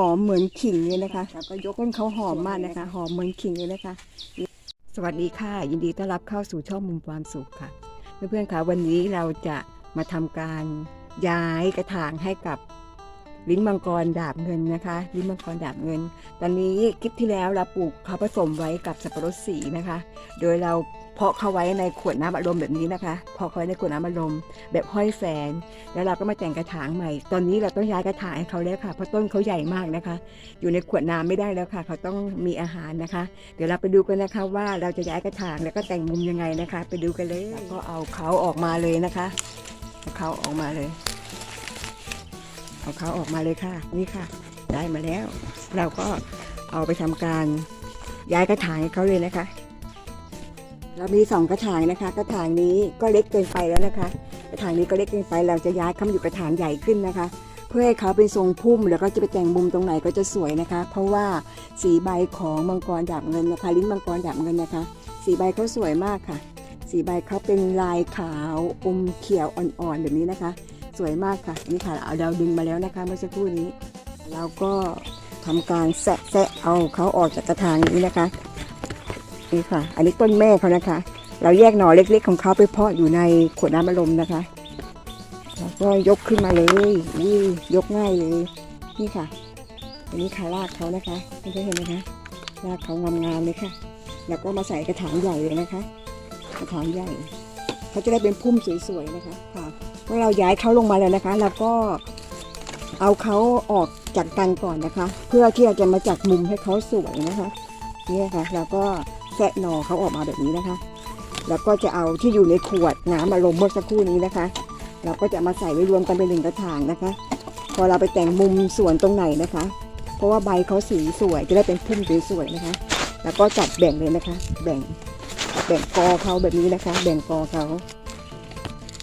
หอมเหมือนขิงเลยนะคะแล้วก็ยกต้นเขาหอมมากนะคะ หอมเหมือนขิงเลยนะคะ สวัสดีค่ะ ยินดีต้อนรับเข้าสู่ช่องมุมความสุขค่ะ เพื่อนๆค่ะวันนี้เราจะมาทำการย้ายกระถางให้กับ ลิ้นมังกรดาบเงินนะคะ ลิ้นมังกรดาบเงิน ตอนนี้คลิปที่แล้วเราปลูกเขาผสมไว้กับสับปะรดสีนะคะ โดยเราเพาะเขาไว้ในขวดน้ำอัดลมแบบนี้นะคะ เพาะเขาไว้ในขวดน้ำอัดลมแบบห้อยแฝนแล้วเราก็มาแต่งกระถางใหม่ ตอนนี้เราต้องย้ายกระถางให้เขาแล้วค่ะ เพราะต้นเขาใหญ่มากนะคะ อยู่ในขวดน้ำไม่ได้แล้วค่ะ เขาต้องมีอาหารนะคะ เดี๋ยวเราไปดูกันนะคะว่าเราจะย้ายกระถางแล้วก็แต่งมุมยังไงนะคะ ไปดูกันเลยแล้วก็เอาเขาออกมาเลยนะคะเอาเขาออกมาเลย เอาเขาออกมาเลยค่ะ นี่ค่ะ ได้มาแล้ว เราก็เอาไปทำการย้ายกระถางให้เขาเลยนะคะ เรามีสองกระถางนะคะ กระถางนี้ก็เล็กเกินไปแล้วนะคะ กระถางนี้ก็เล็กเกินไป เราจะย้ายเขามาอยู่กระถางใหญ่ขึ้นนะคะ เพื่อให้เขาเป็นทรงพุ่มแล้วก็จะไปแต่งมุมตรงไหนก็จะสวยนะคะ เพราะว่าสีใบของมังกรดาบเงินนะคะ ลิ้นมังกรดาบเงินนะคะ สีใบเขาสวยมากค่ะ สีใบเขาเป็นลายขาวอมเขียวอ่อนๆแบบนี้นะคะ สวยมากค่ะ นี่ค่ะเอาเราดึงมาแล้วนะคะเมื่อสักครู่นี้เราก็ทำการแซะแซะเอาเขาออกจากกระถางนี้นะคะนี่ค่ะ อันนี้ต้นแม่เขานะคะ เราแยกหน่อเล็กๆ ของเขาไปเพาะอยู่ในขวดน้ำอารมณ์นะคะแล้วก็ยกขึ้นมาเลยนี่ยกง่ายเลยนี่ค่ะ อันนี้ค่ะรากเขานะคะเพื่อนเห็นไหมคะรากเขางามๆเลยค่ะ แล้วก็มาใส่กระถางใหญ่เลยนะคะ กระถางใหญ่ เขาจะได้เป็นพุ่มสวยๆนะคะค่ะ เมื่อเราย้ายเขาลงมาแล้วนะคะ แล้วก็เอาเขาออกจากกันก่อนนะคะ เพื่อที่จะมาจัดมุมให้เขาสวยนะคะนี่นะคะแล้วก็แกะหนอเขาออกมาแบบนี้นะคะ แล้วก็จะเอาที่อยู่ในขวดน้ำอารมณ์เมื่อสักครู่นี้นะคะ เราก็จะมาใส่ไว้รวมกันเป็นหนึ่งกระถางนะคะ พอเราไปแต่งมุมสวนตรงไหนนะคะ เพราะว่าใบเขาสีสวยจะได้เป็นพุ่มสวยๆนะคะ แล้วก็จัดแบ่งเลยนะคะ แบ่งแบ่งกอเขาแบบนี้นะคะ แบ่งกอเขา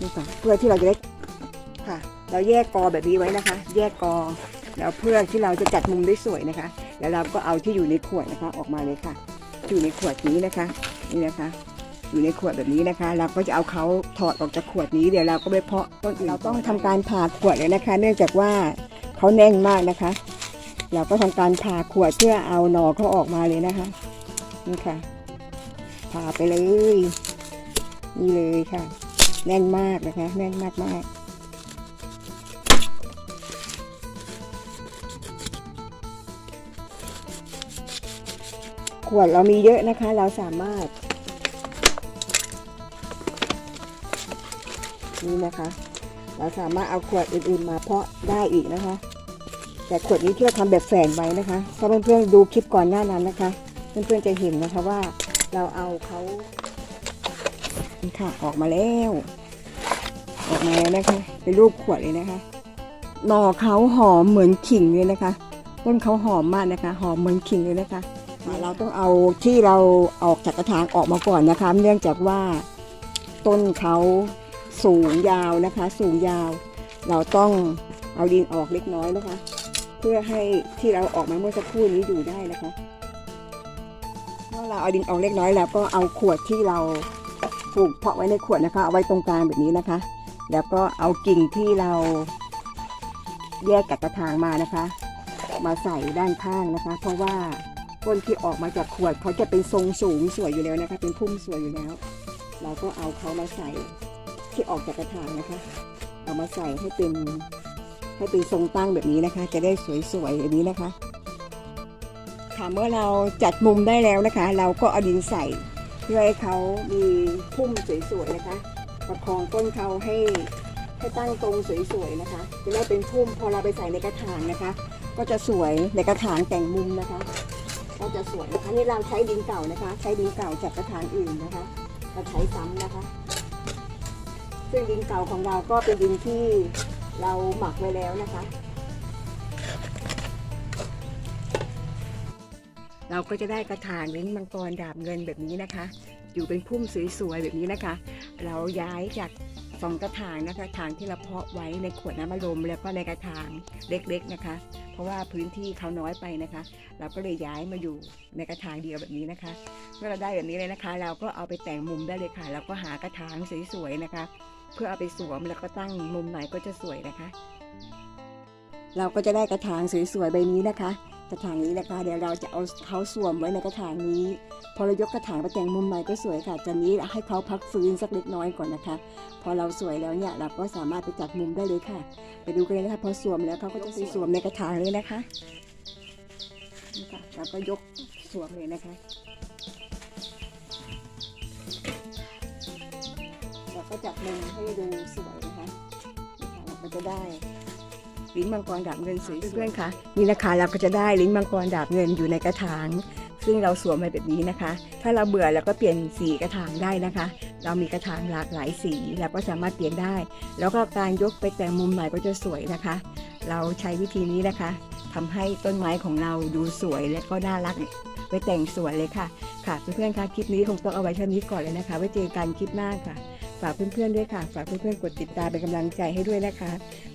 นี่ค่ะเพื่อที่เราจะได้ค่ะ เราแยกกอแบบนี้ไว้นะคะ แยกกอแล้วเพื่อที่เราจะจัดมุมได้สวยนะคะ แล้วเราก็เอาที่อยู่ในขวดนะคะ ออกมาเลยค่ะ อยู่ในขวดนี้นะคะนี่นะคะอยู่ในขวดแบบนี้นะคะ เราก็จะเอาเขาถอดออกจากขวดนี้เดี๋ยวเราก็ไปเพาะต้นอื่นเราต้องทำการผ่าขวดเลยนะคะ เนื่องจากว่าเขาแน่นมากนะคะ เราก็ทำการผ่าขวดเพื่อเอาหนอเขาออกมาเลยนะคะนี่ค่ะผ่าไปเลยนี่เลยค่ะ แน่นมากนะคะ แน่นมากมากขวดเรามีเยอะนะคะ เราสามารถ นี่นะคะ เราสามารถเอาขวดอื่นๆมาเพาะได้อีกนะคะ แต่ขวดนี้ที่เราทำแบบแฝงไว้นะคะ ถ้าเพื่อนๆดูคลิปก่อนหน้านั้นนะคะ เพื่อนๆจะเห็นนะคะว่าเราเอาเขา ค่ะออกมาแล้ว ออกมาแล้วนะคะเป็นรูปขวดเลยนะคะหน่อเขาหอมเหมือนขิงเลยนะคะ ต้นเขาหอมมากนะคะ หอมเหมือนขิงเลยนะคะ เราต้องเอาที่เราออกจากกระถางออกมาก่อนนะคะ เนื่องจากว่าต้นเขาสูงยาวนะคะ สูงยาว เราต้องเอาดินออกเล็กน้อยนะคะ เพื่อให้ที่เราออกมาเมื่อสักครู่นี้อยู่ได้นะคะเมื่อเราเอาดินออกเล็กน้อยแล้วก็เอาขวดที่เรา ปลูกเพาะไว้ในขวดนะคะเอาไว้ตรงกลางแบบนี้นะคะ แล้วก็เอากิ่งที่เราแยกกับกระถางมานะคะ มาใส่ด้านข้างนะคะ เพราะว่าต้นที่ออกมาจากขวดเขาจะเป็นทรงสูงสวยอยู่แล้วนะคะ เป็นพุ่มสวยอยู่แล้ว เราก็เอาเขามาใส่ที่ออกจากกระถางนะคะ เอามาใส่ให้เป็นให้เป็นทรงตั้งแบบนี้นะคะ จะได้สวยๆแบบนี้นะคะค่ะเมื่อเราจัดมุมได้แล้วนะคะ เราก็เอาดินใส่ เพื่อให้เขามีพุ่มสวยๆนะคะ ประคองต้นเขาให้ให้ตั้งตรงสวยๆนะคะ จะได้เป็นพุ่มพอเราไปใส่ในกระถางนะคะ ก็จะสวยในกระถางแต่งมุมนะคะ ก็จะสวยนะคะนี่เราใช้ดินเก่านะคะ ใช้ดินเก่าจากกระถางอื่นนะคะเราใช้ซ้ำนะคะ ซึ่งดินเก่าของเราก็เป็นดินที่เราหมักไว้แล้วนะคะ เราก็จะได้กระถางเลิ้นมังกรดาบเงินแบบนี้นะคะ อยู่เป็นพุ่มสวยๆแบบนี้นะคะ เราย้ายจากสองกระถางนะคะถางที่เราเพาะไว้ในขวดน้ำอัดลมแล้วก็ในกระถางเล็กๆนะคะ เพราะว่าพื้นที่เขาน้อยไปนะคะ เราก็เลยย้ายมาอยู่ในกระถางเดียวแบบนี้นะคะ เมื่อเราได้แบบนี้เลยนะคะ เราก็เอาไปแต่งมุมได้เลยค่ะแล้วก็หากระถางสวยๆนะคะ เพื่อเอาไปสวมแล้วก็ตั้งมุมไหนก็จะสวยนะคะ เราก็จะได้กระถางสวยๆใบนี้นะคะ กระถางนี้นะคะ เดี๋ยวเราจะเอาเขาสวมไว้ในกระถางนี้ พอเรายกกระถางไปแต่งมุมใหม่ก็สวยค่ะจากนี้ให้เขาพักฟื้นสักเล็กน้อยก่อนนะคะ พอเราสวยแล้วเนี่ยเราก็สามารถไปจัดมุมได้เลยค่ะ ไปดูกันเลยนะคะพอสวมแล้วเขาก็จะไปสวมในกระถางเลยนะคะนี่ค่ะเราก็ยกสวมเลยนะคะเราก็จัดมุมให้ดูสวยนะคะนี่ค่ะเราก็จะได้ ลิ้นมังกรดาบเงินสวยๆเพื่อนๆคะนี่นะคะเราก็จะได้ลิ้นมังกรดาบเงินอยู่ในกระถาง ซึ่งเราสวมไปแบบนี้นะคะ ถ้าเราเบื่อเราก็เปลี่ยนสีกระถางได้นะคะ เรามีกระถางหลากหลายสีเราก็สามารถเปลี่ยนได้ แล้วก็การยกไปแต่งมุมใหม่ก็จะสวยนะคะ เราใช้วิธีนี้นะคะทำให้ต้นไม้ของเราดูสวยและก็น่ารักไปแต่งสวยเลยค่ะ ค่ะเพื่อนๆคะคลิปนี้คงต้องเอาไว้เท่านี้ก่อนเลยนะคะ ไว้เจอกันคลิปหน้าค่ะ ฝากเพื่อนๆด้วยค่ะ ฝากเพื่อนๆกดติดตามเป็นกำลังใจให้ด้วยนะคะ